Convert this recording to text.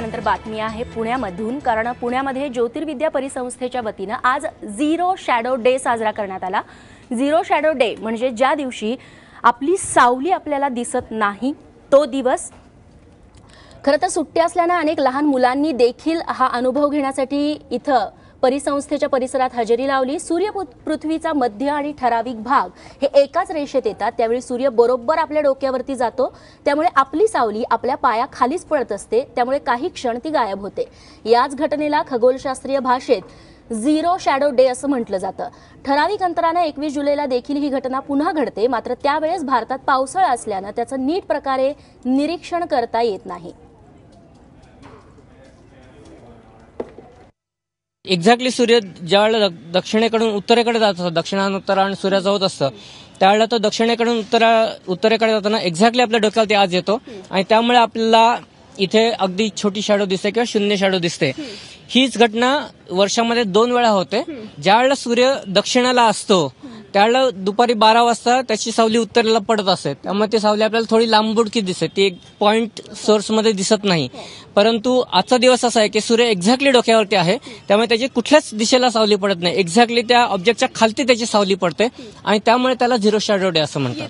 यानंतर बातमी आहे पुण्यामधून कारण पुण्यामध्ये ज्योतिर्विद्या परिसंस्थेच्या वतीनं आज झिरो शॅडो डे साजरा करण्यात आला. झिरो शॅडो डे म्हणजे ज्या दिवशी आपली सावली आपल्याला दिसत नाही तो दिवस. खरं तर सुट्टी असल्यानं अनेक लहान मुलांनी देखील हा अनुभव घेण्यासाठी इथं परिसंस्थेच्या परिसरात हजेरी लावली. सूर्य पृथ्वीचा मध्य आणि ठराविक भाग हे एकाच रेषेत येतात. त्यावेळी सूर्य बरोबर आपल्या डोक्यावरती जातो. त्यामुळे आपली सावली आपल्या पायाखालीच पडत असते. त्यामुळे काही क्षण ती गायब होते. याच घटनेला खगोलशास्त्रीय भाषेत झिरो शॅडो डे असं म्हटलं जातं. ठराविक अंतरानं एकवीस जुलैला देखील ही घटना पुन्हा घडते. मात्र त्यावेळेस भारतात पावसाळा असल्यानं त्याचं नीट प्रकारे निरीक्षण करता येत नाही. एक्झॅक्टली सूर्य ज्यावेळेला द- दक्षिणेकडून उत्तरेकडे जात असतो आणि सूर्याचं होत असतं त्यावेळेला तो दक्षिणेकडून उत्तरा उत्तरेकडे जाताना एक्झॅक्टली आपल्या डोक्याला ते आज येतो. आणि त्यामुळे आपल्याला इथे अगदी छोटी शॅडो दिसते किंवा शून्य शॅडो दिसते. हीच घटना वर्षामध्ये दोन वेळा होते. ज्यावेळेला सूर्य दक्षिणाला असतो त्याला दुपारी बारा वाजता त्याची सावली उत्तरेला पडत असते त्यामुळे ती सावली आपल्याला थोडी लांबुडकी दिसते. ती एक पॉईंट सोर्समध्ये दिसत नाही. परंतु आजचा दिवस असा आहे की सूर्य एक्झॅक्टली डोक्यावरती आहे. त्यामुळे त्याची कुठल्याच दिशेला सावली पडत नाही. एक्झॅक्टली त्या ऑब्जेक्टच्या खालती त्याची सावली पडते. आणि त्यामुळे त्याला झिरो शॅडो डे असं म्हणतात.